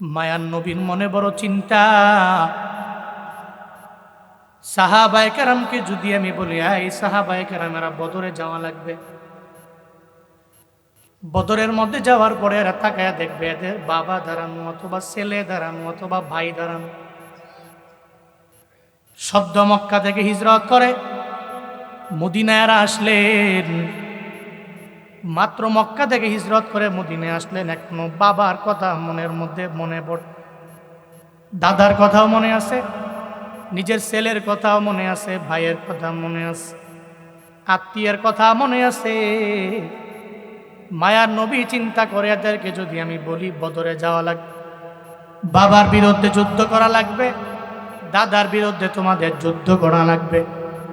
Mayan নবীর মনে বড় চিন্তা। সাহাবায় কারামকে যদি আমি বলি এই সাহাবায় কারামেরা, বদরে যাওয়া লাগবে। বদরের মধ্যে যাওয়ার পরে এরা তাকায়া দেখবে, এদের বাবা দাঁড়ানো অথবা ছেলে দাঁড়ানো অথবা ভাই দাঁড়ানো। শব্দ মক্কা থেকে হিজরত করে মদিনায়রা আসলেন। মাত্র মক্কা থেকে হিজরত করে মদিনে আসলেন এখনও বাবার কথা মনের মধ্যে মনে পড়ে দাদার কথাও মনে আছে, নিজের ছেলের কথাও মনে আছে, ভাইয়ের কথা মনে আছে, আত্মীয়ের কথা মনে আছে। মায়ার নবী চিন্তা করে এদেরকে যদি আমি বলি, বদরে যাওয়া লাগবে বাবার বিরুদ্ধে যুদ্ধ করা লাগবে, দাদার বিরুদ্ধে তোমাদের যুদ্ধ করা লাগবে,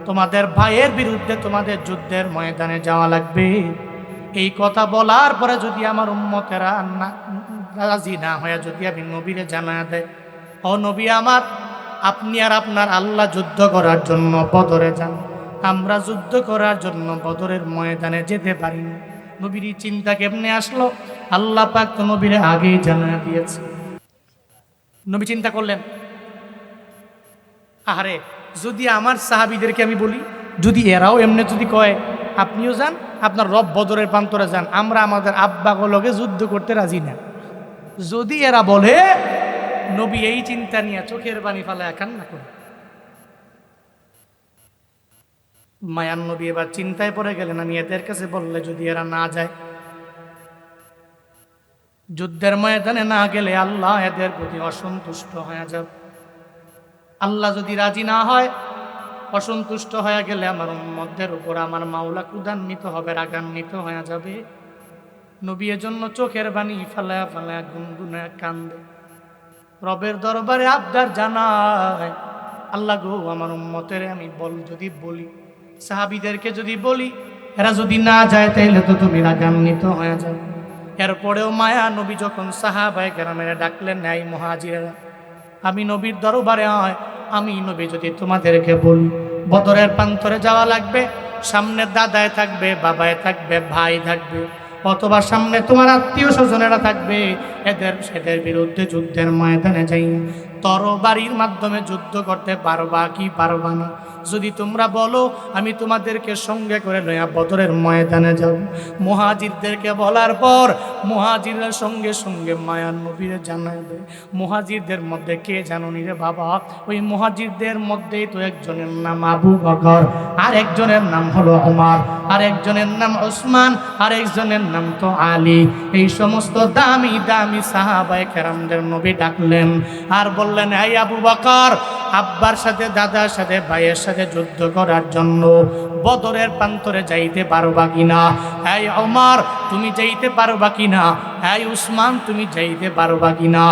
তোমাদের ভাইয়ের বিরুদ্ধে তোমাদের যুদ্ধের ময়দানে যাওয়া লাগবে। এই কথা বলার পরে যদি আমার উম্মতেরা না, রাজি না হয়ে যদি আমি নবীরে জানা দেয়, ও নবী আমার, আপনি আর আপনার আল্লাহ যুদ্ধ করার জন্য বদরে যান। আমরা যুদ্ধ করার জন্য বদরের ময়দানে যেতে পারি নবীর চিন্তা কেমনে আসলো? আল্লাহ পাক তো নবীরে আগেই জানা দিয়েছে। নবী চিন্তা করলেন, আহারে, যদি আমার সাহাবিদেরকে আমি বলি, যদি এরাও এমনি যদি কয় আপনিও যান, আপনার রব বদরের প্রান্তরে যান। আমরা আমাদের আব্বাগুলোকে যুদ্ধ করতে রাজি না। যদি এরা বলে, নবী এই চিন্তা নিয়ে চোখের পানি ফালায় কান্না করে। মায়ান নবী এবার চিন্তায় পড়ে গেলেন, আমি এদের কাছে বললে যদি এরা না যায়, যুদ্ধের ময়দানে না গেলে আল্লাহ এদের প্রতি অসন্তুষ্ট হয়ে যাবে। আল্লাহ যদি রাজি না হয় অসন্তুষ্ট হয়ে গেলে আমার মধ্যের উপর আমার মাওলা কুদান্বিত হবে, রাগান্বিত হয়ে যাবে। নবী জন্য চোখের বাণী ফালায়া ফালায়া গুনগুনে কান্দে। রবের দরবারে আবদার জানায়, আল্লাহ গো, আমার উম্মতের আমি বল, যদি বলি, সাহাবিদেরকে যদি বলি, এরা যদি না যায় তাইলে তো তুমি রাগান্বিত হয়ে যাবে। এরপরেও মায়া নবী যখন সাহাবায় গ্রামের ডাকলেন ন্যায় মহাজিরা, আমি নবীর দরবারে হয় আমি নবী যদি তোমাদেরকে বলি বদরের প্রান্তরে যাওয়া লাগবে, সামনে দাদায় থাকবে, বাবায় থাকবে, ভাই থাকবে, অথবা সামনে তোমার আত্মীয় স্বজনেরা থাকবে, এদের, সেদের বিরুদ্ধে যুদ্ধের ময়দানে যাই। তরবারির মাধ্যমে যুদ্ধ করতে পারবা কি পারবা না? যদি তোমরা বলো, আমি তোমাদেরকে সঙ্গে করে লইয়া বদরের ময়দানে যাব। মহাজিরদেরকে বলার পর মহাজিরের সঙ্গে সঙ্গে মায়ার নবীরে জানাই দেয় মধ্যে কে জানুনি রে বাবা? ওই মহাজিরদের মধ্যেই তো একজনের নাম আবু বকর আর একজনের নাম হলো ওমর আর একজনের নাম ওসমান আর একজনের নাম তো আলী। এই সমস্ত দামি দামি সাহাবায়ে কেরামদের নবী ডাকলেন আর বললেন, এই আবু বকর আব্বার সাথে দাদার সাথে ভাইয়ের সাথে যুদ্ধ করার জন্য বদরের প্রান্তরে যাইতে পারবা কিনা? এই অমর তুমি যাইতে পারবা কিনা? এই উসমান, তুমি যাইতে পারবা কিনা?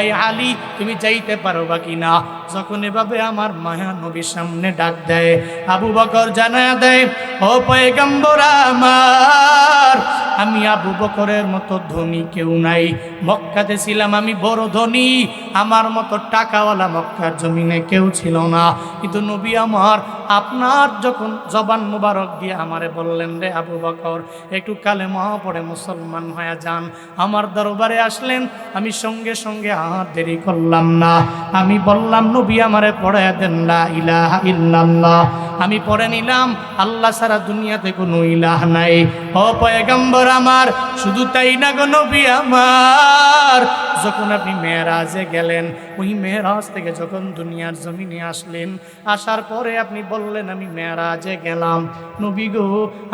এই আলী, তুমি যাইতে পারবা কিনা? যখন এভাবে আমার মায়া নবীর সামনে ডাক দেয়, আবু বকর জানা দেয়, ও পয়গম্বর আমার, আমি আবু বকরের মতো ধনী কেউ নাই। মক্কাতে ছিলাম আমি বড় ধনী। আমার মতো টাকাওয়ালা মক্কার জমিনে কেউ ছিল না। কিন্তু নবী আমার, আপনার যখন জবান মুবারক দিয়ে আমারে বললেন, রে আবু বকর, একটু কালে মহা পড়ে মুসলমান হয়ে যান। আমার দরবারে আসলেন, আমি সঙ্গে সঙ্গে হাত দেরি করলাম না। আমি বললাম, নবী আমারে পড়ে দেন লা ইলাহা ইল্লাল্লাহ। আমি পড়ে নিলাম, আল্লাহ সারা দুনিয়াতে কোনো ইলাহ নাই। ও পয়গম্বর আমার, শুধু তাই না গো নবী আমার। যখন আপনি মেয়েরাজে গেলেন, ওই মেয়েরাজ থেকে যখন দুনিয়ার জমিনে আসলেন, আসার পরে আপনি বললেন, আমি মেয়েরাজে গেলাম। নবী গো,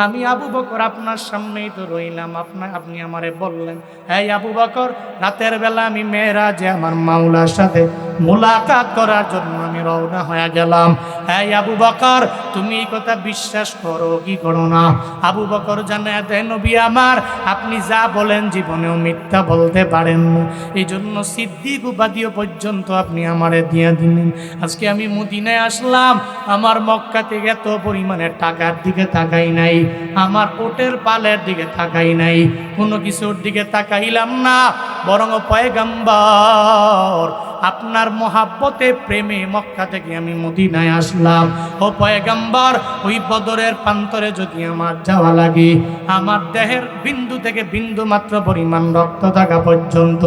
আমি আবু বকর আপনার সামনেই তো রইলাম। আপনার আপনি আমারে বললেন হ্যাঁ আবু বকর, রাতের বেলা আমি মেয়েরাজে আমার মাওলার সাথে মোলাকাত করার জন্য আমি রওনা হয়ে গেলাম। হ্যাঁ আবু বকর তুমি এই কথা বিশ্বাস করো, কি করো না? আবু বকর জানে নবী আমার, আপনি যা বলেন জীবনেও মিথ্যা বলতে পারেন এই জন্য সিদ্দিক উপাধিও পর্যন্ত আপনি আমারে দিয়ে দিলেন। আজকে আমি মদিনায় আসলাম, আমার মক্কা থেকে এত পরিমাণে টাকার দিকে তাকাই নাই, আমার ওটের পালের দিকে তাকাই নাই, কোনো কিছুর দিকে তাকাইলাম না। বরং পয়গাম্বর, আপনার মহাব্বতে প্রেমে মক্কা থেকে আমি মদিনায় আসলাম। ও পয়গাম্বর, ওই বদরের প্রান্তরে যদি আমার যাওয়া লাগে, আমার দেহের বিন্দু থেকে বিন্দু মাত্র পরিমাণ রক্ত থাকা পর্যন্ত,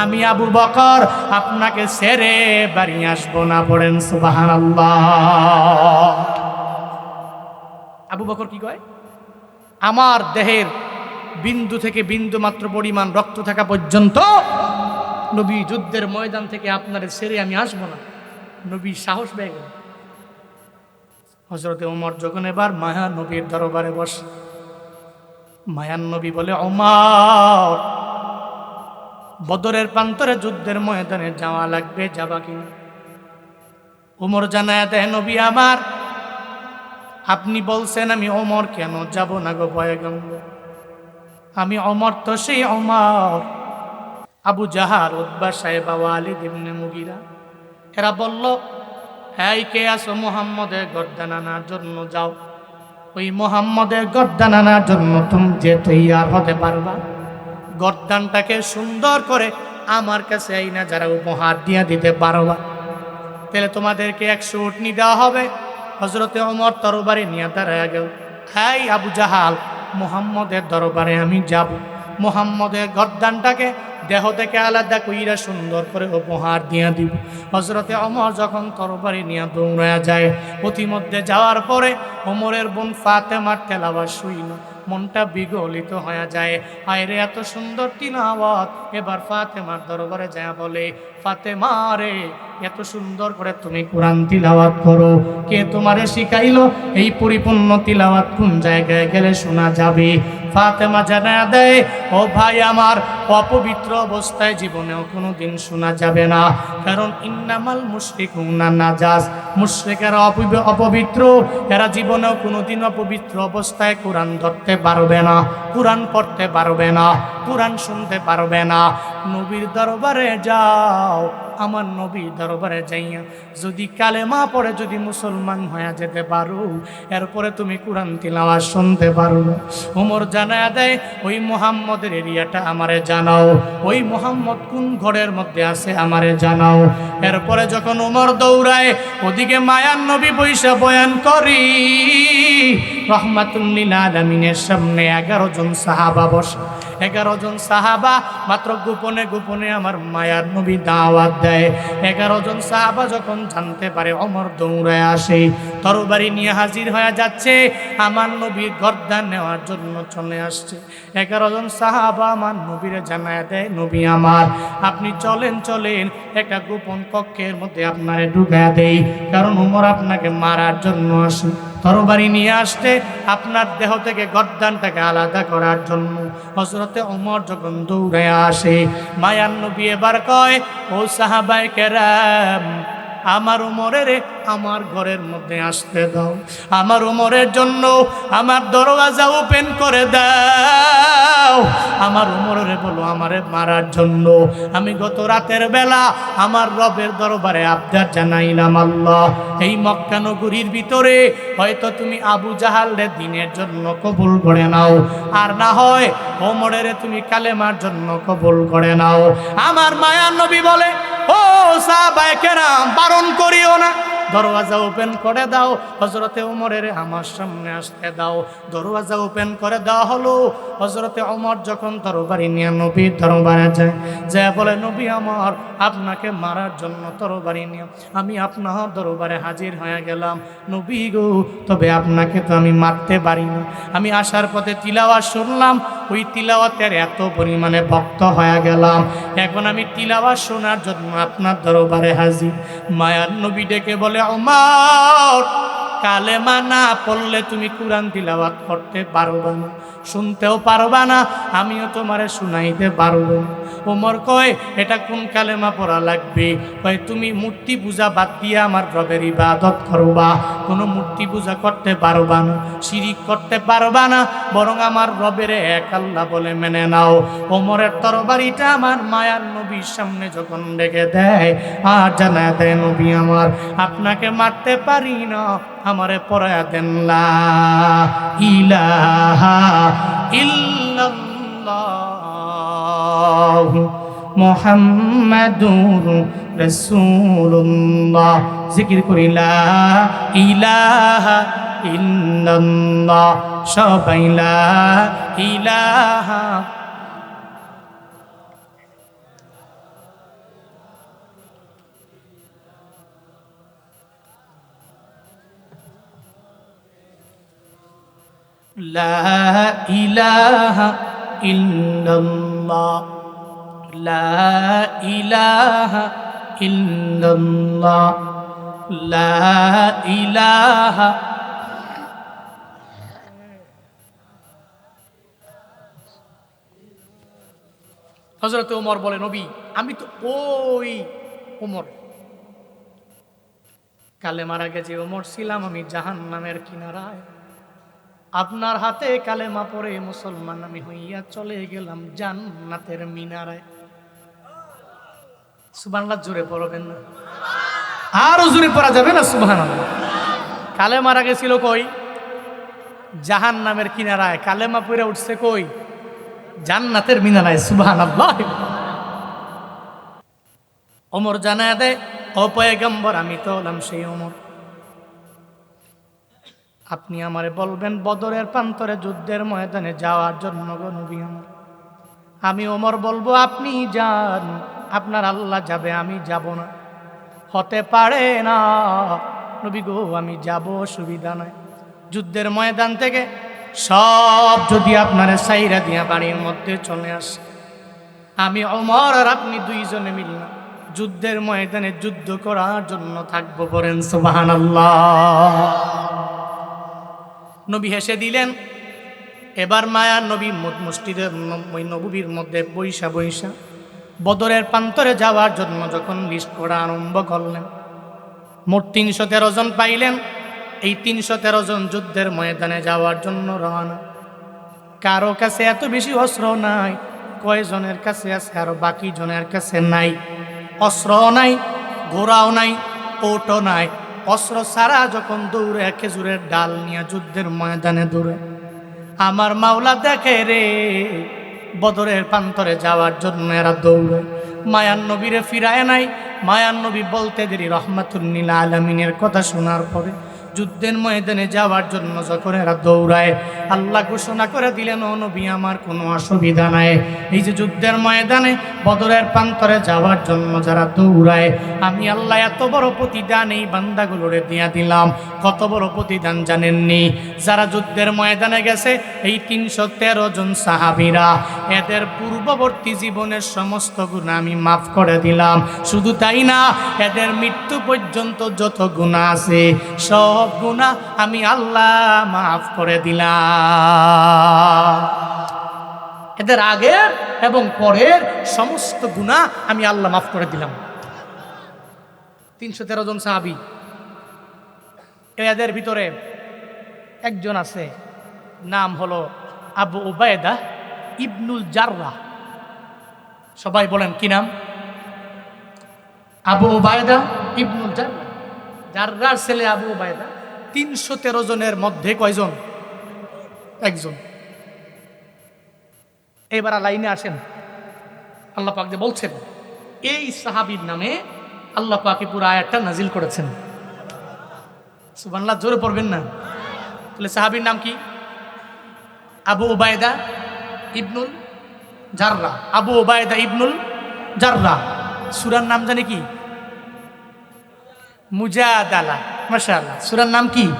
আমি আবু বকর আপনাকে সেরে বাড়ি আসব না, পড়েন সুবাহান আবু বকর কি কয়? আমার দেহের বিন্দু থেকে বিন্দু মাত্র পরিমাণ রক্ত থাকা পর্যন্ত নবী যুদ্ধের ময়দান থেকে আপনার সেরে আমি আসব না। নবী সাহস পেয়ে গেল। হজরতে ওমর যখন এবার মায়া নবীর দরবারে বস মায়ান নবী বলে অমর বদরের প্রান্তরে যুদ্ধের ময়দানে যাওয়া লাগবে, যাবা কিনা ওমর জানায় দেয়, নবী আমার, আপনি বলছেন আমি অমর কেন যাব না গো পয়গম্বর? আমি অমর তো সেই অমর। আবু জাহার উদ্বা সাহেব আলী দিবনে মুগিরা, এরা বলল হ্যাঁ কে আসো মোহাম্মদের গর্দান আনার জন্য যাও। ওই মোহাম্মদের গর্দান আনার জন্য তুমি যে তৈয়ার হতে পারবা। গর্দানটাকে সুন্দর করে আমার কাছে এই না যারা উপহার দিয়ে দিতে পারবা। তাহলে তোমাদেরকে একশো উটনি দেওয়া হবে। হজরতে অমর তরবারি নিয়ে দাঁড়ায় গেল। হ্যাঁ আবু জাহাল মোহাম্মদের দরবারে আমি যাব। মোহাম্মদের গদ্দানটাকে দেহ থেকে আলাদা কইরা সুন্দর করে উপহার দিয়া দিব। হজরতে অমর যখন তরবারি নিয়ে দৌড়ায়া যায় অতিমধ্যে যাওয়ার পরে অমরের বোন ফাতেমার তেলাবার শুইল। মনটা বিগলিত হয়ে যায়। আয়রে এত সুন্দর তিনাওয়াত এবার ফাতেমার দরবারে যায় বলে, ফাতেমা রে, এত সুন্দর করে তুমি কোরআন তিলাওয়াত করো। কে তোমারে শিখাইলো? এই পরিপূর্ণ তিলাওয়াত কোন জায়গায় গেলে শোনা যাবে? ফাতেমা জানা দেয়, ও ভাই আমার, অপবিত্র অবস্থায় জীবনেও কোনো দিন শোনা যাবে না। কারণ ইন্নামাল মুশরিক নাজাস মুশরিকেরা অপবি- অপবিত্র। এরা জীবনেও কোনোদিন অপবিত্র অবস্থায় কোরআন ধরতে পারবে না কোরআন পড়তে পারবে না কোরআন শুনতে পারবে না। নবীর দরবারে যাও। আমার নবী দরবারে যাইয়া যদি কালেমা পড়ে যদি মুসলমান হয়ে যেতে পারো, এরপরে তুমি কোরআন তিলাওয়া শুনতে পারো। ওমর জানায় দেয়, ওই মোহাম্মদের এরিয়াটা আমারে জানাও। ওই মোহাম্মদ কোন ঘরের মধ্যে আছে আমারে জানাও। এরপরে যখন ওমর দৌড়ায়, ওদিকে মায়ান নবী বৈশা বয়ান করি রহমাতুল্লিল সামনে এগারো জন সাহাবা বসে। এগারো জন সাহাবা মাত্র গোপনে গোপনে আমার মায়ার নবী দাওয়াত দেয় এগারো জন সাহাবা যখন জানতে পারে অমর দৌড়ায় আসে, তরবারি নিয়ে হাজির হয়ে যাচ্ছে, আমার নবীর গর্দান নেওয়ার জন্য চলে আসছে। এগারো জন সাহাবা আমার নবীরে জানায় দেয়, নবী আমার, আপনি চলেন চলেন, একটা গোপন কক্ষের মধ্যে আপনারে ঢুকায় দেই, কারণ উমর আপনাকে মারার জন্য আসে। তরবারি নিয়ে আসতে আপনার দেহ থেকে গদ্দানটাকে আলাদা করার জন্য। হজরতে অমর যখন দৌড়ে আসে মায়ান্ন বিয়ে বার কয়, ও সাহাবাই কেরাম আমার উমরের আমার ঘরের মধ্যে আসতে দাও। আমার উমরের জন্য আমার দরওয়াজা ওপেন করে দাও। আমার উমরের বলো আমারে মারার জন্য। আমি গত রাতের বেলা আমার রবের দরবারে আবদার জানাইলাম আল্লাহ। এই মক্কা নগরীর ভিতরে হয়তো তুমি আবু জাহালরে দিনের জন্য কবুল করে নাও। আর না হয় ওমরের তুমি কালেমার জন্য কবুল করে নাও। আমার মায়ার নবী বলে ও সাহাবায়ে কেরাম বারণ করিও না। দরওয়াজা ওপেন করে দাও। হজরতে ওমরের আমার সামনে আসতে দাও। দরওয়াজা ওপেন করে দেওয়া হলো। হজরতে ওমর যখন তরবারি নিয়ে নবীর দরবারে যায় যা বলে, নবী আমার, আপনাকে মারার জন্য তরবারি নিয়ে আমি আপনার দরবারে হাজির হয়ে গেলাম। নবী গো, তবে আপনাকে তো আমি মারতে পারি না আমি আসার পথে তিলাওয়াত শুনলাম। ওই তিলাওয়াতের এত পরিমাণে ভক্ত হয়ে গেলাম। এখন আমি তিলাওয়াত শোনার জন্য আপনার দরবারে হাজির। মায়ার নবী ডেকে বলে অমর কালেমা না পড়লে তুমি কোরআন তিলাওয়াত করতে পারবা না। শুনতেও পারবা না, আমিও তোমারে শুনাইতে পারব না। ওমর কয়, এটা কোন কালেমা পড়া লাগবে? কয়, তুমি মূর্তি পূজা বাদ দিয়ে আমার রবের ইবাদত করবা। কোনো মূর্তি পূজা করতে পারবা না, শিরিক করতে পারবা না, বরং আমার রবের এক আল্লাহ বলে মেনে নাও। ওমরের তরবারিটা আমার মায়ার নবীর সামনে যখন রেখে দেয়, আর জানায় দেয় নবী আমার, আপনাকে মারতে পারি না, আমারে পড়ায় দেন লা ইলাহা ইল্লাল্লাহ। মোহাম্মদুর রাসূলুল্লাহ জিকির করি লা ইলাহা ইল্লাল্লাহ সবাই লা ইলাহা لا إله إلا الله لا إله إلا الله لا إله হজরত ওমর বলে নবী আমি তো ওই ওমর কালে মারা গেছে ওমর ছিলাম আমি জাহান নামের কিনারায় আপনার হাতে কালেমা পরে মুসলমান আমি হইয়া চলে গেলাম জান্নাতের মিনারায় সুবহানাল্লাহ জোরে পড়বেন না। আরও জোরে পড়া যাবে না সুবহানাল্লাহ। কালে মারা গেছিল কই? জাহান নামের কিনারায়। কালেমা পরে উঠছে কই? জান্নাতের মিনারায় সুবহানাল্লাহ। অমর জানায় দেয় অপয়গম্বর আমি তো হলাম সেই অমর আপনি আমারে বলবেন বদরের প্রান্তরে যুদ্ধের ময়দানে যাওয়ার জন্য নবী আমার। আমি ওমর বলব আপনি যান। আপনার আল্লাহ যাবে, আমি যাব না। হতে পারে না, নবী গো, আমি যাব, সুবিধা নাই। যুদ্ধের ময়দান থেকে সব যদি আপনার সাইরা দিয়া বাড়ির মধ্যে চলে আসে। আমি অমর আর আপনি দুইজনে মিললাম যুদ্ধের ময়দানে যুদ্ধ করার জন্য থাকব বলেন সুবাহান নবী হেসে দিলেন, এবার মায়া নবী মসজিদের নবীর মধ্যে বৈশা বৈশা বদরের প্রান্তরে যাওয়ার জন্য যখন লিস্ট করা আরম্ভ করলেন, মোট তিনশো তেরো জন পাইলেন। এই তিনশো তেরো জন যুদ্ধের ময়দানে যাওয়ার জন্য রওনা। কারও কাছে এত বেশি অস্ত্র নাই, কয়জনের কাছে আছে আরও বাকি জনের কাছে নাই। অস্ত্র নাই, ঘোড়াও নাই ওটো নাই। অস্ত্র ছাড়া যখন দৌড়ে খেজুরের ডাল নিয়ে যুদ্ধের ময়দানে দৌড়ে। আমার মাওলা দেখে রে বদরের প্রান্তরে যাওয়ার জন্য এরা দৌড়ে। মায়ান নবীরে ফিরায় নাই। মায়ান নবী বলতে দেরি রহমাতুল্লিল আলমিনের কথা শোনার পরে যুদ্ধের ময়দানে যাওয়ার জন্য যখন এরা দৌড়ায়, আল্লাহ ঘোষণা করে দিলেন, ও নবী, আমার কোনো অসুবিধা নাই। এই যে যুদ্ধের ময়দানে বদরের প্রান্তরে যাওয়ার জন্য যারা দৌড়ায়, আমি আল্লাহ এত বড় প্রতিদান এই বান্দাগুলোরে দিয়া দিলাম। কত বড় প্রতিদান জানেননি? যারা যুদ্ধের ময়দানে গেছে, এই তিনশো তেরো জন সাহাবিরা, এদের পূর্ববর্তী জীবনের সমস্ত গুণা আমি মাফ করে দিলাম। শুধু তাই না, এদের মৃত্যু পর্যন্ত যত গুণা আছে, সব গুণা আমি আল্লাহ মাফ করে দিলাম। এদের আগের এবং পরের সমস্ত গুণা আমি আল্লাহ মাফ করে দিলাম। তিনশো তেরো জন সাহাবি। এদের ভিতরে একজন আছে, নাম হলো আবু উবায়দা ইবনুল জাররা। সবাই বলেন কি নাম? আবু উবায়দা ইবনুল জাররা। জাররার ছেলে আবু উবায়দা, তিনশো তেরো জনের মধ্যে কয়জন? একজন। এবার লাইনে আসেন। আল্লাহ পাক যে বলছেন, এই সাহাবির নামে আল্লাহ পাকে পুরো আয়াতটা নাজিল করেছেন। সুবান্লাহ জোরে পড়বেন না? তাহলে সাহাবির নাম কি? আবু ওবায়দা ইবনুল জাররা। আবু ওবায়দা ইবনুল জাররা। সুরার নাম জানে কি? মুজাদালা, মাশাআল্লাহ। সুরার নাম কি?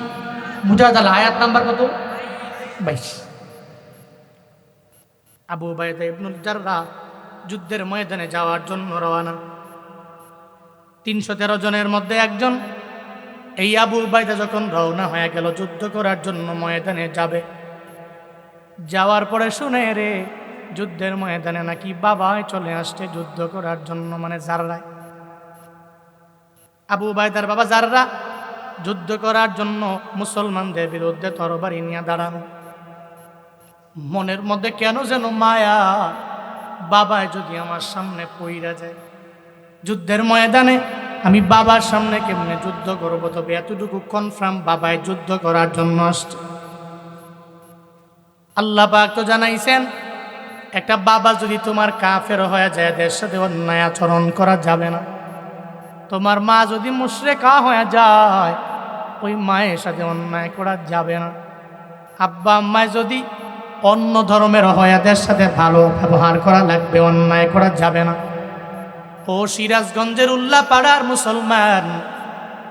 মুজাদালা, আয়াত নাম্বার কত? বাইশ। আবু জাররা যুদ্ধের ময়দানে যাওয়ার জন্য রওনা। তিনশো তেরো জনের মধ্যে একজন। এই আবু উবাইদা যখন রওনা হয়ে গেল, যুদ্ধ করার জন্য ময়দানে যাবে। যাওয়ার পরে শুনে রে, যুদ্ধের ময়দানে নাকি বাবাই চলে আসছে যুদ্ধ করার জন্য মানে জাররায় আবু উবাইদার বাবা জাররা যুদ্ধ করার জন্য মুসলমানদের বিরুদ্ধে তরবারি নিয়ে দাঁড়ানো, মনের মধ্যে কেন যেন মায়া বাবায় যদি আমার সামনে পইরা যায়? যুদ্ধের ময়দানে আমি বাবার সামনে কেমনে যুদ্ধ করব? তবে এতটুকু কনফার্ম বাবায় যুদ্ধ করার জন্য আসছে। আল্লাহ পাক তো জানাইছেন, একটা বাবা যদি তোমার কাফের হয়ে যায়, এদের সাথে অন্যায় আচরণ করা যাবে না। তোমার মা যদি মুশরেকা হয়ে যায়, ওই মায়ের সাথে অন্যায় করা যাবে না। আব্বা আম্মায় যদি অন্য ধর্মের হয় এদের সাথে ভালো ব্যবহার করা লাগবে, অন্যায় করা যাবে না। ও সিরাজগঞ্জের উল্লা পাড়ার মুসলমান,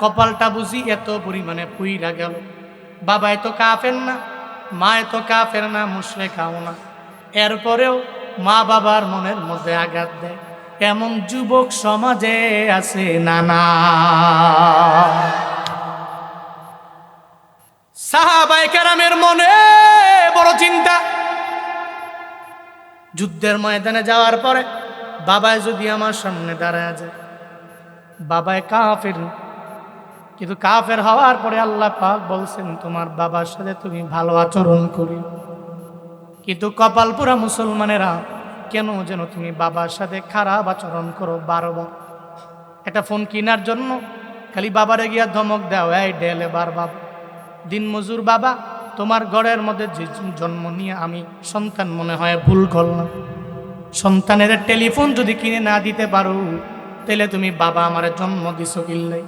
কপালটা বুঝি এত পরিমাণে পুইরা গেল। বাবা এত কাফের না মা এত কাফের না খাও না। এরপরেও মা বাবার মনের মধ্যে আঘাত দেয়। এমন যুবক সমাজে আছে নানা। সাহাবাই কেরামের মনে বড় চিন্তা। যুদ্ধের ময়দানে যাওয়ার পরে বাবায় যদি আমার সামনে দাঁড়ায় যায় বাবায় কাফের। কিন্তু কাফের হওয়ার পরে আল্লাহ পাক বলছেন, তোমার বাবার সাথে তুমি ভালো আচরণ করি কিন্তু কপালপুরা মুসলমানেরা কেন যেন তুমি বাবার সাথে খারাপ আচরণ করো বারবার? একটা ফোন কেনার জন্য খালি বাবারে গিয়া ধমক দাও, এই ডেলে বার বাবা দিন মজুর বাবা, তোমার ঘরের মধ্যে যে জন্ম নিয়ে আমি সন্তান মনে হয় ভুল করলাম। সন্তানের টেলিফোন যদি কিনে না দিতে পারো, তাহলে তুমি বাবা আমারে জন্ম দিছো কিনলে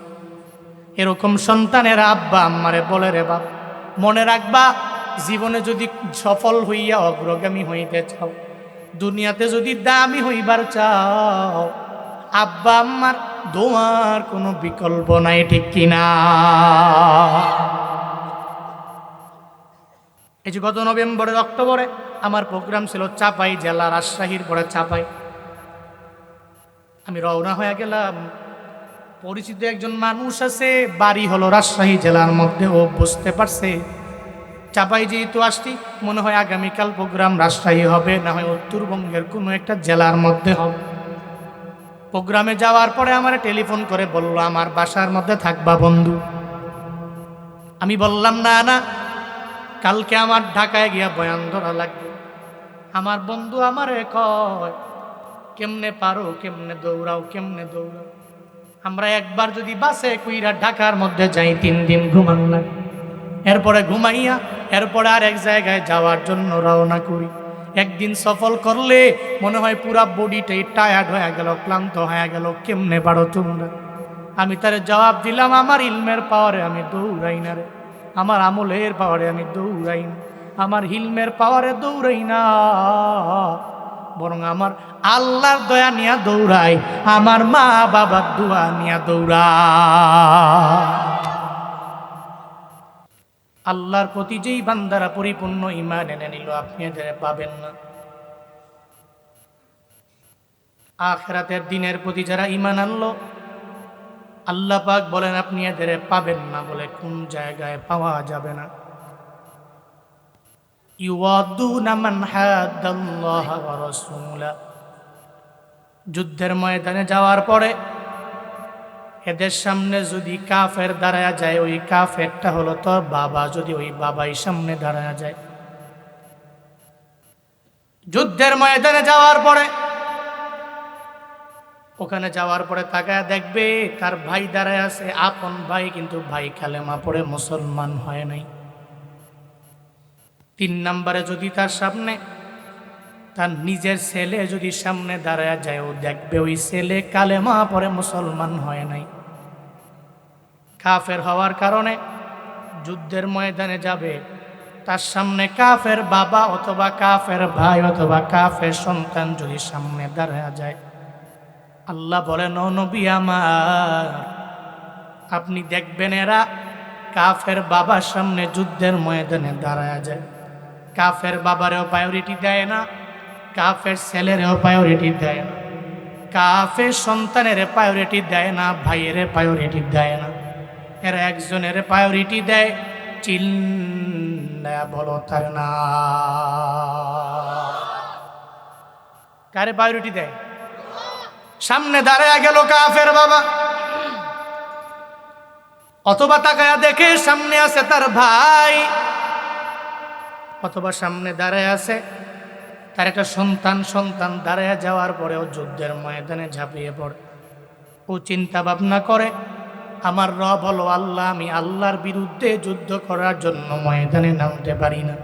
এরকম সন্তানের আব্বা আমারে বলে রে বাপ, মনে রাখবা, জীবনে যদি সফল হইয়া অগ্রগামী হইতে চাও দুনিয়াতে যদি দামি হইবার চাও, আব্বা আম্মার দোয়ার কোনো বিকল্প নাই, ঠিক কিনা? এই যে গত নভেম্বরের অক্টোবরে আমার প্রোগ্রাম ছিল চাপাই জেলা রাজশাহীর পরে চাপাই। আমি রওনা হয়ে গেলাম। পরিচিত একজন মানুষ আছে, বাড়ি হলো রাজশাহী জেলার মধ্যে, ও বুঝতে পারছে চাপাই যেহেতু আসছি, মনে হয় আগামীকাল প্রোগ্রাম রাজশাহী হবে, না হয় উত্তরবঙ্গের কোনো একটা জেলার মধ্যে হবে। প্রোগ্রামে যাওয়ার পরে আমার টেলিফোন করে বলল, আমার বাসার মধ্যে থাকবা বন্ধু। আমি বললাম, না না, কালকে আমার ঢাকায় গিয়া বয়ান ধরা লাগবে। আমার বন্ধু আমারে কয়, কেমনে পারো, কেমনে দৌড়াও কেমনে দৌড়াও? আমরা একবার যদি বাসে কুইরা ঢাকার মধ্যে যাই, তিন দিন ঘুমান না এরপরে ঘুমাইয়া, এরপরে আর এক জায়গায় যাওয়ার জন্য রওনা করি। একদিন সফল করলে মনে হয় পুরা বডিটাই টায়ার্ড হয়ে গেল, ক্লান্ত হয়ে গেল, কেমনে পারো তোমরা? আমি তার জবাব দিলাম, আমার ইলমের পাওয়ারে আমি দৌড়াই না রে। আমার আমলের পাওয়ারে আমি দৌড়াই না। আমার হিলমের পাওয়ারে দৌড়াই না। বরং আমার আল্লাহর দয়া নিয়া দৌড়াই, আমার মা বাবার দোয়া নিয়া দৌড়া আল্লাহর প্রতি যেই বান্দারা পরিপূর্ণ ইমান এনে নিল, আপনি এদের পাবেন না। আখেরাতের দিনের প্রতি যারা ইমান আনলো, আল্লাহ পাক বলেন, আপনি এদের পাবেন না বলে কোন জায়গায় পাওয়া যাবে না। যুদ্ধের ময়দানে যাওয়ার পরে এদের সামনে যদি কাফের দাঁড়ায় যায়, ওই কাফেরটা হলো তোর বাবা, যদি ওই বাবাই সামনে দাঁড়ায় যায়। যুদ্ধের ময়দানে যাওয়ার পরে, ওখানে যাওয়ার পরে তাকায় দেখবে, তার ভাই দাঁড়ায় আছে, আপন ভাই, কিন্তু ভাই কালেমা পড়ে মুসলমান হয় নাই। তিন নম্বরে যদি তার সামনে তার নিজের ছেলে যদি সামনে দাঁড়ায় যায়, ও দেখবে ওই ছেলে কালেমা পরে মুসলমান হয় নাই। কাফের হওয়ার কারণে যুদ্ধের ময়দানে যাবে, তার সামনে কাফের বাবা অথবা কাফের ভাই অথবা কাফের সন্তান যদি সামনে দাঁড়ায় যায়। আল্লাহ বলেন, "ও নবী আমার, আপনি দেখবেন এরা কাফের বাবার সামনে যুদ্ধের ময়দানে দাঁড়ায় যায়। কাফের বাবারেও প্রায়োরিটি দেয় না কাফের ছেলেরেও প্রায়োরিটি দেয় না। কাফের সন্তানের প্রায়োরিটি দেয় না, ভাইয়ের প্রায়োরিটি দেয় না। এরা একজনের প্রায়োরিটি দেয় চিল্লা বলো তার না। কারে প্রায়োরিটি দেয়? সামনে দাঁড়ায় গেল কাফের বাবা। অথবা তাকায়া দেখে সামনে আছে তার ভাই। অথবা সামনে দাঁড়ায় আছে তার একটা সন্তান সন্তান দাঁড়ায় যাওয়ার পরেও যুদ্ধের ময়দানে ঝাঁপিয়ে পড়ে। ও চিন্তা ভাবনা করে, আমার রব হলো আল্লাহ, আমি আল্লাহর বিরুদ্ধে যুদ্ধ করার জন্য ময়দানে নামতে পারি না।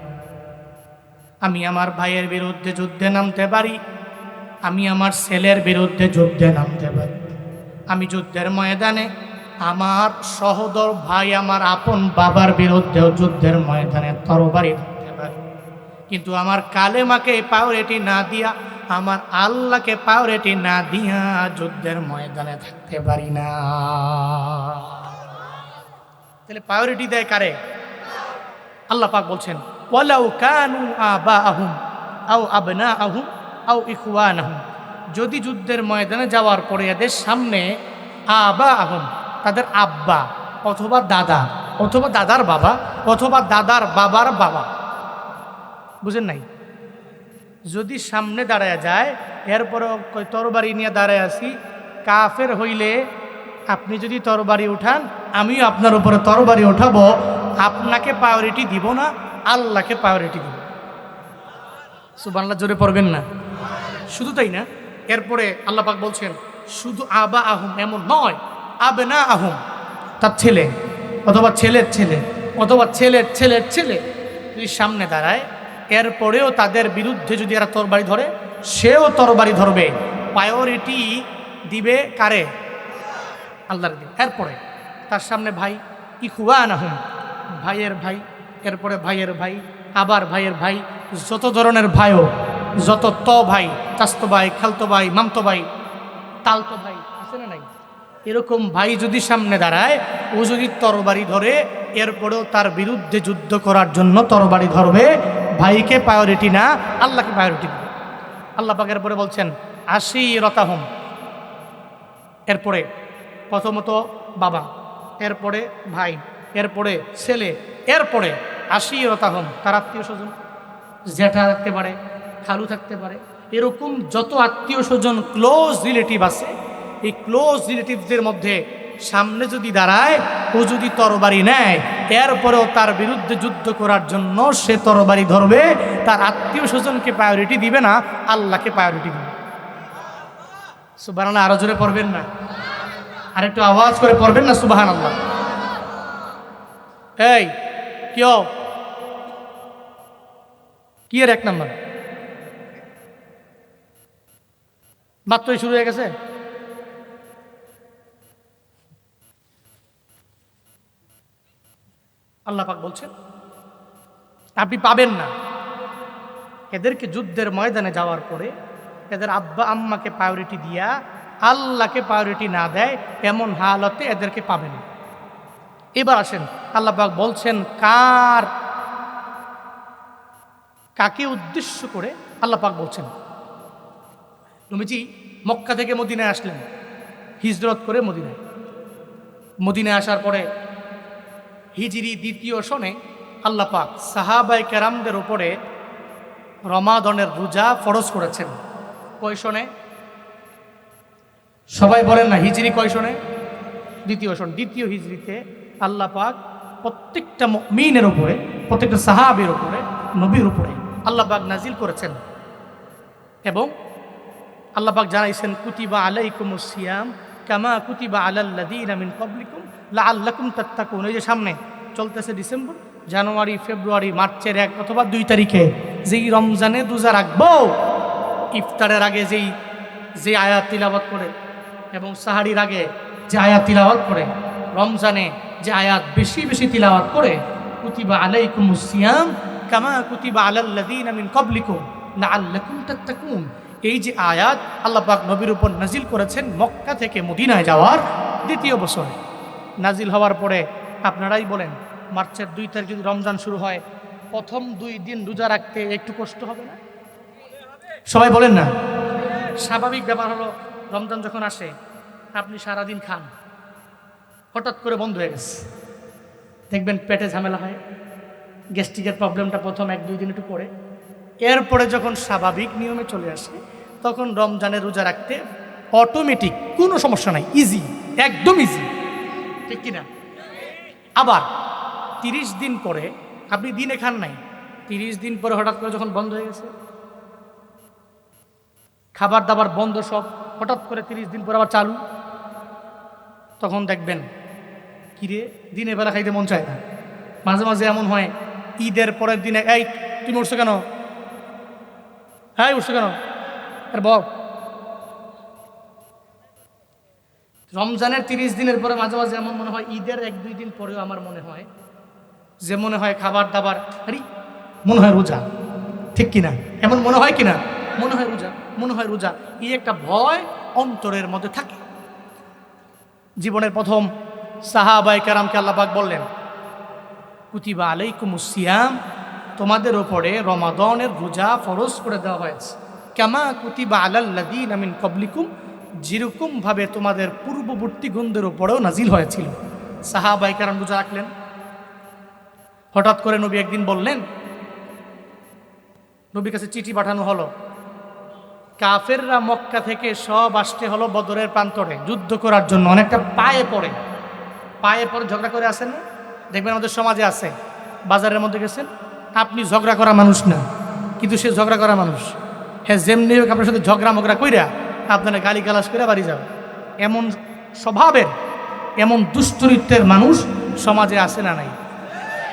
আমি আমার ভাইয়ের বিরুদ্ধে যুদ্ধে নামতে পারি, আমি আমার ছেলের বিরুদ্ধে যুদ্ধে নামতে পারি। আমি যুদ্ধের ময়দানে আমার সহদর ভাই, আমার আপন বাবার বিরুদ্ধেও যুদ্ধের ময়দানে তরবারি কিন্তু আমার কালেমাকে পাওরেটি না দিয়া, আমার আল্লাহকে পাওরেটি না দিয়া যুদ্ধের ময়দানে থাকতে পারি না। তাহলে প্রায়োরিটি দেয় কারে? আল্লাহ পাক বলছেন, ওয়ালাউ কানু আবা আহুম আও আবনা আহুম আও ইখওয়ান আহুম যদি যুদ্ধের ময়দানে যাওয়ার পরে এদের সামনে আবা আহুম তাদের আব্বা অথবা দাদা, অথবা দাদার বাবা, অথবা দাদার বাবার বাবা বুঝেন নাই? যদি সামনে দাঁড়ায় যায় এরপরে কই তরবারি নিয়ে দাঁড়ায় আছি, কাফের হইলে আপনি যদি তরবারি উঠান, আমিও আপনার উপরে তরবারি উঠাবো, আপনাকে প্রায়োরিটি দিব না, আল্লাহকে প্রায়োরিটি দিব। সুবাংলা জোরে পড়বেন না? শুধু তাই না, এরপরে আল্লাহ পাক বলছেন, শুধু আবা আহম এমন নয় আবে না আহম তার ছেলে, অথবা ছেলের ছেলে, অথবা ছেলের ছেলের ছেলে, যদি সামনে দাঁড়ায় এরপরেও তাদের বিরুদ্ধে যদি এরা তরবারি ধরে, সেও তরবারি ধরবে। প্রায়োরিটি দিবে কারে? আল্লাহর দিন এরপরে তার সামনে ভাই ইকুয়ান আহম ভাইয়ের ভাই, এরপরে ভাইয়ের ভাই, আবার ভাইয়ের ভাই, যত ধরনের ভাইও, যত ত ভাই, চাস্তো ভাই, খালতো ভাই, মামতো ভাই, তালতো ভাই এরকম ভাই যদি সামনে দাঁড়ায়, ও যদি তরবারি ধরে, এরপরেও তার বিরুদ্ধে যুদ্ধ করার জন্য তরবারি ধরবে, ভাইকে প্রায়োরিটি না, আল্লাহকে প্রায়োরিটি দিবে। আল্লাহ পাকের পরে বলছেন আশি রতাহম। এরপরে প্রথমত বাবা, এরপরে ভাই, এরপরে ছেলে, এরপরে আশি রতাহম। তার আত্মীয় স্বজন, জ্যাঠা থাকতে পারে, খালু থাকতে পারে, এরকম যত আত্মীয় স্বজন ক্লোজ রিলেটিভ আছে এই ক্লোজ রিলেটিভদের মধ্যে সামনে যদি দাঁড়ায়, ও যদি তরবারি নেয় এরপরেও তার বিরুদ্ধে যুদ্ধ করার জন্য সে তরবারি ধরবে, তার আত্মীয় স্বজনকে প্রায়োরিটি দিবে না, আল্লাহকে প্রায়োরিটি দিবে। সুবাহ আরও জোরে পড়বেন না? আর একটু আওয়াজ করে পড়বেন না সুবাহান আল্লাহ এই কেউ কি এর এক নম্বর? মাত্রই শুরু হয়ে গেছে? আল্লাহ পাক বলছেন, আপনি পাবেন না। এদেরকে যুদ্ধের ময়দানে যাওয়ার পরে এদের আব্বা আম্মাকে প্রায়োরিটি দিয়া আল্লাহকে প্রায়োরিটি না দেয়, এমন হালতে এদেরকে পাবেন এবার আসেন, আল্লাহ পাক বলছেন, কার, কাকে উদ্দেশ্য করে আল্লাহ পাক বলছেন? নবীজি মক্কা থেকে মদিনায় আসলেন, হিজরত করে মদিনায়। মদিনায় আসার পরে হিজরি দ্বিতীয় সনে আল্লাহ পাক সাহাবাই কেরামদের উপরে রমাদনের রোজা ফরজ করেছেন। কয় সনে? সবাই বলেন না, হিজরি কয় সনে? দ্বিতীয় সন। দ্বিতীয় হিজরিতে আল্লাহ পাক প্রত্যেকটা মিনের উপরে, প্রত্যেকটা সাহাবের উপরে, নবীর উপরে আল্লাহ পাক নাজিল করেছেন। এবং আল্লাহ পাক জানাইছেন, কুতিবা আলাইকুম সিয়াম কামা কুতিবা আলাল্লাদিন মিন কবলিকুম লা আল্লাকুম তাত্তাকুন। এই যে সামনে চলতেছে ডিসেম্বর, জানুয়ারি, ফেব্রুয়ারি, মার্চের এক অথবা দুই তারিখে যেই রমজানে দুজা রাখব, ইফতারের আগে যেই, যে আয়াত তিলাবত করে এবং সাহারির আগে যে আয়াত তিলাওয়াত করে, রমজানে যে আয়াত বেশি বেশি তিলাওয়াত করে, কুতিবা আলাইকুম সিয়াম কামা কুতিবা আলাল্লাদিন মিন কবলিকুম লাআল্লাকুম তাত্তাকুন। এই যে আয়াত আল্লাহ পাক নবীর উপর নাজিল করেছেন মক্কা থেকে মদিনায় যাওয়ার দ্বিতীয় বছরে। নাজিল হওয়ার পরে আপনারাই বলেন, মার্চের দুই তারিখ যদি রমজান শুরু হয়, প্রথম দুই দিন রোজা রাখতে একটু কষ্ট হবে না? সবাই বলেন না। স্বাভাবিক ব্যাপার হলো, রমজান যখন আসে, আপনি সারাদিন খান। হঠাৎ করে বন্ধ হয়ে গেছে। দেখবেন পেটে ঝামেলা হয়, গ্যাস্ট্রিকের প্রবলেমটা প্রথম এক দুই দিন একটু পরে এরপরে যখন স্বাভাবিক নিয়মে চলে আসে, তখন রমজানের রোজা রাখতে অটোমেটিক কোনো সমস্যা নাই ইজি একদম ইজি ঠিক কিনা? আবার তিরিশ দিন পরে আপনি দিনে খান নাই, তিরিশ দিন পরে হঠাৎ করে যখন বন্ধ হয়ে গেছে, খাবার দাবার বন্ধ সব, হঠাৎ করে তিরিশ দিন পর আবার চালু, তখন দেখবেন, কিরে দিনে বেলা খাইতে মন চায় না। মাঝে মাঝে এমন হয়, ঈদের পরের দিনে, এই, তুমি উঠছো কেন? হ্যাঁ উঠছো কেন? আর বল রমজানের তিরিশ দিনের পরে মাঝে মাঝে এমন মনে হয়, ঈদের এক দুই দিন পরেও আমার মনে হয়, যে মনে হয় খাবার দাবার, আরে, মনে হয় রোজা। ঠিক কিনা? এমন মনে হয় কিনা? মনে হয় রোজা, মনে হয় রোজা। এই একটা ভয় অন্তরের মধ্যে থাকে। জীবনের প্রথম সাহাবাই কারামকে আল্লাপাক বললেন, কুতিবা আলাইকুম সিয়াম তোমাদের ওপরে রমাদনের রোজা ফরজ করে দেওয়া হয়েছে। কেমা কুতিবা আলাল্লাদিন আমিন কবলিকুম যেরকমভাবে তোমাদের পূর্ববর্তী গন্ধের ওপরেও নাজিল হয়েছিল। সাহাবাই কারণ রোজা রাখলেন। হঠাৎ করে নবী একদিন বললেন, নবীর কাছে চিঠি পাঠানো হলো, কাফেররা মক্কা থেকে সব আসতে হলো বদরের প্রান্তরে, যুদ্ধ করার জন্য। অনেকটা পায়ে পড়ে। পায়ে পড়ে ঝগড়া করে আসেন না? দেখবেন আমাদের সমাজে আছে। বাজারের মধ্যে গেছেন? আপনি ঝগড়া করা মানুষ না কিন্তু সে ঝগড়া করা মানুষ। হ্যাঁ যেমনি হোক আপনার সাথে ঝগড়া মগড়া কইরা আপনারা গালি গালাস করে বাড়ি যাবে এমন স্বভাবের এমন দুশ্চরিত্রের মানুষ সমাজে আসে না নাই।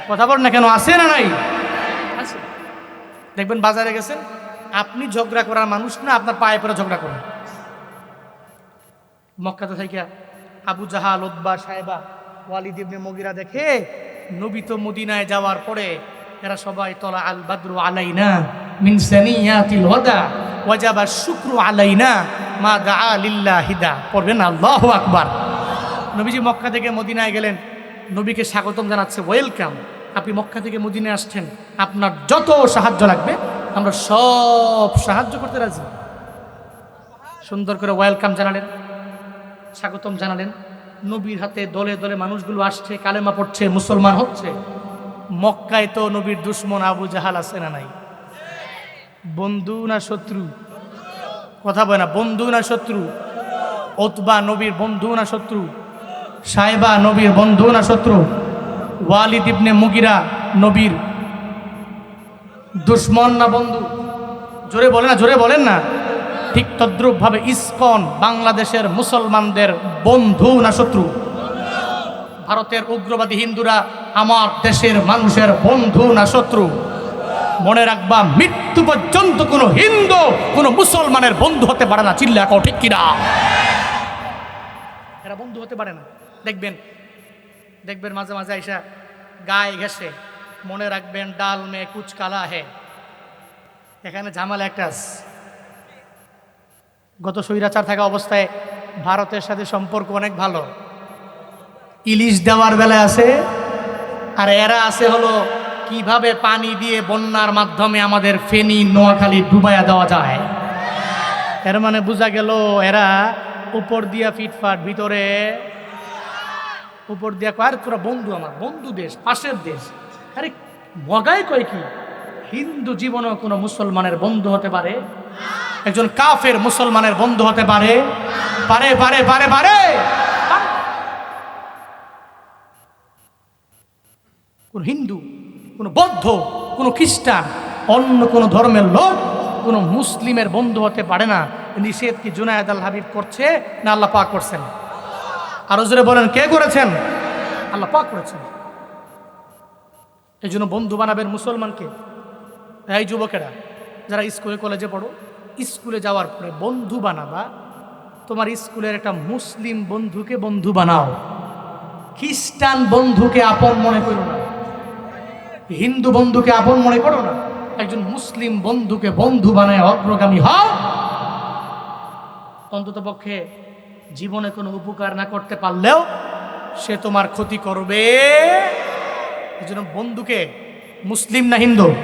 কথা বল না কেন আছে না নাই? আছে। দেখবেন বাজারে গেছেন আপনি ঝগড়া করার মানুষ না আপনার পায়ে পরে ঝগড়া করেন। মক্কাতে থেকে আবু জাহাল ওদ্বা সাহেবা ওয়ালিদ ইবনে মগিরা দেখে নবী তো মদিনায় যাওয়ার পরে এরা সবাই তলা আল বাদরু আলাইনা মিন সানিয়াতিল ওয়াদা, ওয়াজাবা শুক্রু আলাইনা মা দা। লিল্লাহিদা পড়বেন আল্লাহু আকবার। নবীজি মক্কা থেকে মদিনায় গেলেন। নবীকে স্বাগতম জানাচ্ছে, ওয়েলকাম। আপনি মক্কা থেকে মদিনায় আসছেন, আপনার যত সাহায্য লাগবে, আমরা সব সাহায্য করতে রাজি। সুন্দর করে ওয়েলকাম জানালেন, স্বাগতম জানালেন। নবীর হাতে দলে দলে মানুষগুলো আসছে, কালেমা পড়ছে, মুসলমান হচ্ছে। মক্কায় তো নবীর দুশ্মন আবু জাহাল আছে না নাই? বন্ধু না শত্রু? কথা বলে না, বন্ধু না শত্রু? ওতবা নবীর বন্ধু না শত্রু? সাহেবা নবীর বন্ধু না শত্রু? ওয়ালিদ ইবনে মুগিরা নবীর দুশ্মন না বন্ধু? জোরে বলে না, জোরে বলেন না। ঠিক তদ্রুপভাবে ইসকন বাংলাদেশের মুসলমানদের বন্ধু না শত্রু? ভারতের উগ্রবাদী হিন্দুরা আমার দেশের মানুষের বন্ধু না শত্রু? মনে রাখবা, মৃত্যু পর্যন্ত কোনো হিন্দু, কোনো মুসলমানের বন্ধু হতে পারে না, চিল্লা কও ঠিক কিনা? এরা বন্ধু হতে পারে না। দেখবেন দেখবেন মাঝে মাঝে আইসা গায়ে ঘেসে মনে রাখবেন ডাল মে কুচ কালা হে। এখানে ঝামেলা একটা গত স্বৈরাচার থাকা অবস্থায় ভারতের সাথে সম্পর্ক অনেক ভালো। ইলিশ দেওয়ার বেলায় আছে। আর এরা আছে হলো, কীভাবে পানি দিয়ে বন্যার মাধ্যমে আমাদের ফেনী, নোয়াখালী ডুবাইয়া দেওয়া যায়। এর মানে বোঝা গেল এরা উপর দিয়া ফিটফাট, ভিতরে উপর দিয়া আর তোরা বন্ধু আমার, বন্ধু দেশ, পাশের দেশ। আরে মগাই কয় কি, হিন্দু জীবনেও কোনো মুসলমানের বন্ধু হতে পারে? একজন কাফের মুসলমানের বন্ধু হতে পারে? পারে পারে পারে পারে। কোন হিন্দু, কোন বৌদ্ধ, কোন খ্রিস্টান, অন্য কোন ধর্মের লোক কোন মুসলিমের বন্ধু হতে পারে না। নিষেধ কি জুনায়দ আল হাবিব করছে না আল্লাহ পাক করছেন? আর জোরে বলেন, কে করেছেন? আল্লাহ পাক করেছেন। এই জন্য বন্ধু বানাবেন মুসলমানকে। এই যুবকেরা, যারা স্কুলে, কলেজে পড়ো, স্কুলে যাওয়ার পরে বন্ধু বানাবা, তোমার স্কুলের একটা মুসলিম বন্ধুকে বন্ধু বানাও। খ্রিস্টান বন্ধুকে আপন মনে করো না। হিন্দু বন্ধুকে আপন মনে করো না। একজন মুসলিম বন্ধুকে বন্ধু বানায় অগ্রগামী হও। অন্তত পক্ষে জীবনে কোনো উপকার না করতে পারলেও সে তোমার ক্ষতি করবে। বন্ধুকে মুসলিম না হিন্দু।